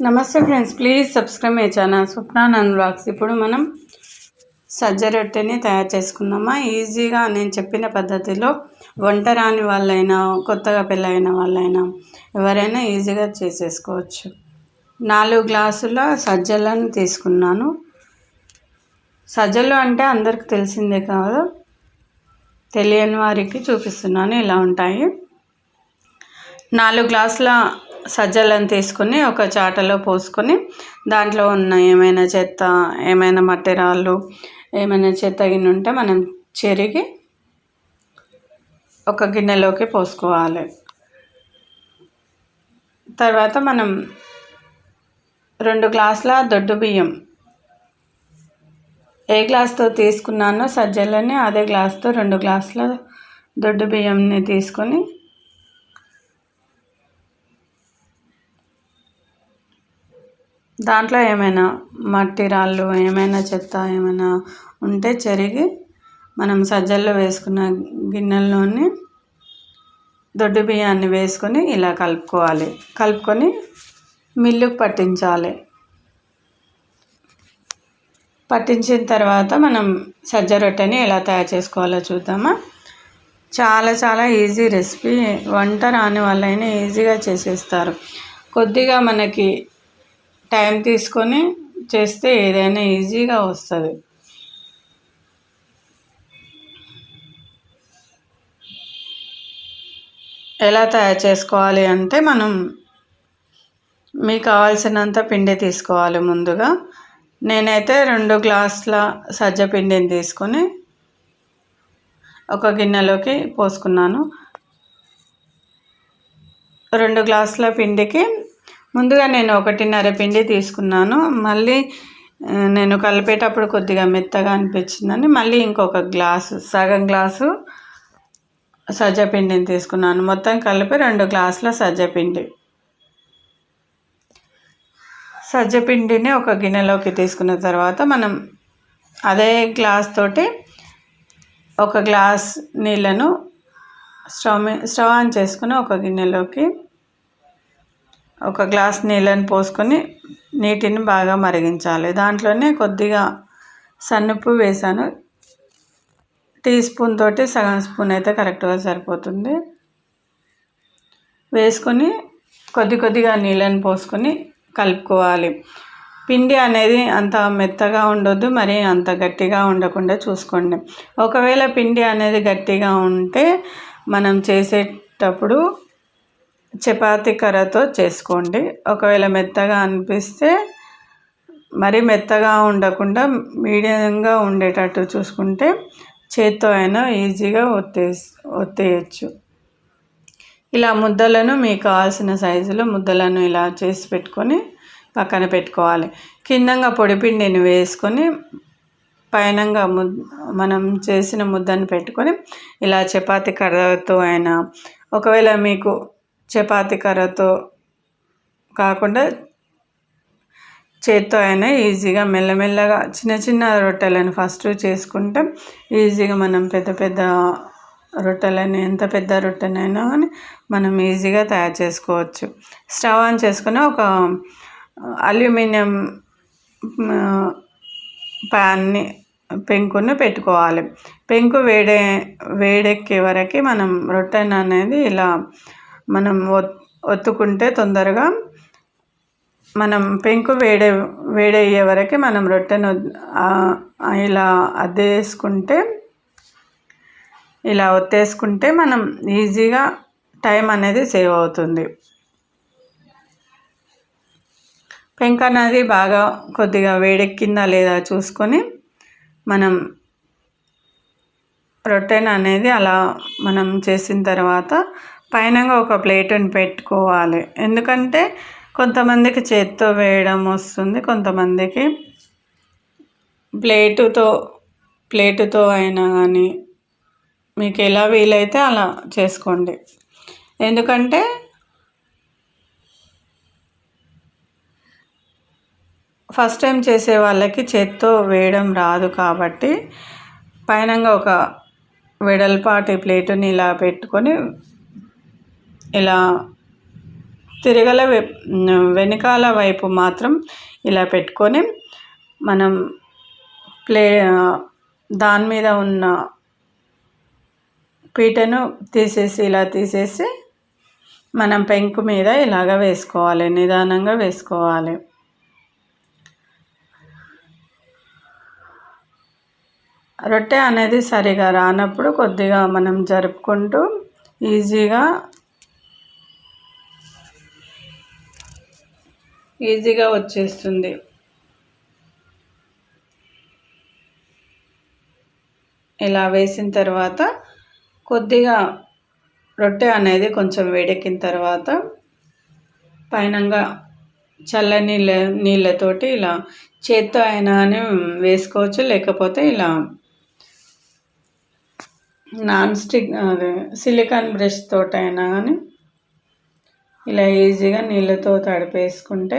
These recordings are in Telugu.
నమస్తే friends please subscribe my channel Swapnanand vlogs ఇప్పుడు మనం సజ్జ రొట్టెని తయారు చేసుకుందామా? ఈజీగా నేను చెప్పిన పద్ధతిలో వంట రాని వాళ్ళైనా కొత్తగా పెళ్ళైన వాళ్ళైనా ఎవరైనా ఈజీగా చేసేసుకోవచ్చు. నాలుగు గ్లాసుల సజ్జలను తీసుకున్నాను. సజ్జలు అంటే అందరికి తెలిసిందే కాదు తెలియని వారికి చూపిస్తున్నాను. ఇలా ఉంటాయి. నాలుగు గ్లాసుల సజ్జలను తీసుకొని ఒక చాటలో పోసుకొని దాంట్లో ఉన్న ఏమైనా చెత్త ఏమైనా మట్టి రాళ్ళు ఏమైనా చెత్త గిన్నె ఉంటే మనం చెరిగి ఒక గిన్నెలోకి పోసుకోవాలి. తర్వాత మనం రెండు గ్లాసుల దొడ్డు బియ్యం. ఏ గ్లాస్తో తీసుకున్నానో సజ్జలని అదే గ్లాస్తో రెండు గ్లాసుల దొడ్డు బియ్యంని తీసుకొని దాంట్లో ఏమైనా మట్టి రాళ్ళు ఏమైనా చెత్త ఏమైనా ఉంటే చెరిగి మనం సజ్జల్లో వేసుకున్న గిన్నెల్లోని దొడ్డు బియ్యాన్ని వేసుకొని ఇలా కలుపుకోవాలి. కలుపుకొని మిల్లుకు పట్టించాలి. పట్టించిన తర్వాత మనం సజ్జ రొట్టెని ఎలా తయారు చేసుకోవాలో చూద్దామా? చాలా చాలా ఈజీ రెసిపీ. వంట రాని వాళ్ళైనా ఈజీగా చేసేస్తారు. కొద్దిగా మనకి టైం తీసుకొని చేస్తే ఏదైనా ఈజీగా వస్తుంది. ఎలా తయారు చేసుకోవాలి అంటే మనం మీకు కావాల్సినంత పిండి తీసుకోవాలి ముందుగా. నేనైతే రెండు గ్లాసుల సజ్జ పిండిని తీసుకొని ఒక గిన్నెలోకి పోసుకున్నాను. రెండు గ్లాసుల పిండికి ముందుగా నేను ఒకటిన్నర పిండి తీసుకున్నాను. మళ్ళీ నేను కలిపేటప్పుడు కొద్దిగా మెత్తగా అనిపించిందని మళ్ళీ ఇంకొక గ్లాసు సగం గ్లాసు సజ్జపిండిని తీసుకున్నాను. మొత్తం కలిపి రెండు గ్లాసుల సజ్జపిండి సజ్జపిండిని ఒక గిన్నెలోకి తీసుకున్న తర్వాత మనం అదే గ్లాస్ తోటి ఒక గ్లాస్ నీళ్ళను స్టవ్ స్టవ్ ఆన్ చేసుకుని ఒక గిన్నెలోకి ఒక గ్లాస్ నీళ్ళని పోసుకొని నీటిని బాగా మరిగించాలి. దాంట్లోనే కొద్దిగా సన్నుప్పు వేసాను. టీ స్పూన్ తోటి సగం స్పూన్ అయితే కరెక్ట్గా సరిపోతుంది. వేసుకొని కొద్ది కొద్దిగా నీళ్ళని పోసుకొని కలుపుకోవాలి. పిండి అనేది అంత మెత్తగా ఉండొద్దు మరి అంత గట్టిగా ఉండకుండా చూసుకోండి. ఒకవేళ పిండి అనేది గట్టిగా ఉంటే మనం చేసేటప్పుడు చపాతీ కర్రతో చేసుకోండి. ఒకవేళ మెత్తగా అనిపిస్తే మరీ మెత్తగా ఉండకుండా మీడియంగా ఉండేటట్టు చూసుకుంటే చేత్తో అయినా ఈజీగా ఒత్తే ఒత్తేయచ్చు. ఇలా ముద్దలను మీకు కావాల్సిన సైజులో ముద్దలను ఇలా చేసి పెట్టుకొని పక్కన పెట్టుకోవాలి. కిందంగా పొడిపిండిని వేసుకొని పైనంగా ముద్ మనం చేసిన ముద్దను పెట్టుకొని ఇలా చపాతీ కర్రతో అయినా ఒకవేళ మీకు చపాతి కర్రతో కాకుండా చేత్తో అయినా ఈజీగా మెల్లమెల్లగా చిన్న చిన్న రొట్టెలను ఫస్ట్ చేసుకుంటే. ఈజీగా మనం పెద్ద పెద్ద రొట్టెలని ఎంత పెద్ద రొట్టెనైనా కానీ మనం ఈజీగా తయారు చేసుకోవచ్చు. స్టవ్ ఆన్ చేసుకుని ఒక అల్యూమినియం ప్యాన్ని పెంకును పెట్టుకోవాలి. పెంకు వేడే వేడెక్కే వరకు మనం రొట్టెను అనేది ఇలా మనం ఒత్తుకుంటే తొందరగా మనం పెంకు వేడే వేడయ్యే వరకు మనం రొట్టెను ఇలా అద్దేసుకుంటే ఇలా ఒత్తేసుకుంటే మనం ఈజీగా టైం అనేది సేవ్ అవుతుంది. పెంక అనేది బాగా కొద్దిగా వేడెక్కిందా లేదా చూసుకొని మనం రొట్టెను అనేది అలా మనం చేసిన తర్వాత పైనంగా ఒక ప్లేటుని పెట్టుకోవాలి. ఎందుకంటే కొంతమందికి చేత్తో వేయడం వస్తుంది కొంతమందికి ప్లేటుతో ప్లేటుతో అయినా కానీ మీకు ఎలా వీలైతే అలా చేసుకోండి. ఎందుకంటే ఫస్ట్ టైం చేసే వాళ్ళకి చేత్తో వేయడం రాదు కాబట్టి పైనంగా ఒక వెడల్పాటి ప్లేటుని ఇలా పెట్టుకొని ఇలా తిరగల వె- వెనకాల వైపు మాత్రం ఇలా పెట్టుకొని మనం ప్లే దాని మీద ఉన్న పీటను తీసేసి ఇలా తీసేసి మనం పెంకు మీద ఇలాగ వేసుకోవాలి నిదానంగా వేసుకోవాలి. రొట్టె అనేది సరిగా రానప్పుడు కొద్దిగా మనం జరుపుకుంటూ ఈజీగా ఈజీగా వచ్చేస్తుంది. ఇలా వేసిన తర్వాత కొద్దిగా రొట్టె అనేది కొంచెం వేడెక్కిన తర్వాత పైనంగా చల్ల నీళ్ళ నీళ్ళతోటి ఇలా చేత్తో అయినా అని వేసుకోవచ్చు లేకపోతే ఇలా నాన్ స్టిక్ అదే సిలికాన్ బ్రష్ తోటైనా కానీ ఇలా ఈజీగా నీళ్ళతో తడిపేసుకుంటే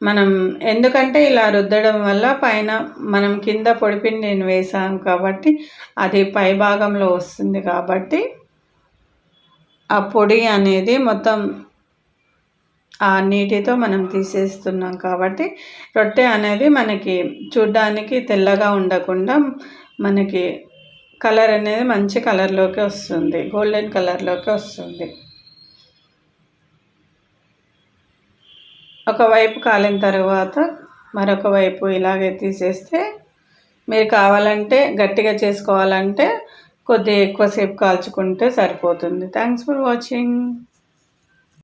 మనం ఎందుకంటే ఇలా రుద్దడం వల్ల పైన మనం కింద పొడిపిండి నేను వేసాం కాబట్టి అది పై భాగంలో వస్తుంది కాబట్టి ఆ పొడి అనేది మొత్తం ఆ నీటితో మనం తీసేస్తున్నాం కాబట్టి రొట్టె అనేది మనకి చూడ్డానికి తెల్లగా ఉండకుండా మనకి కలర్ అనేది మంచి కలర్లోకి వస్తుంది గోల్డెన్ కలర్లోకి వస్తుంది. ఒకవైపు కాలిన తర్వాత మరొక వైపు ఇలాగే తీసేస్తే మీరు కావాలంటే గట్టిగా చేసుకోవాలంటే కొద్దిగా ఎక్కువసేపు కాల్చుకుంటే సరిపోతుంది. Thanks for watching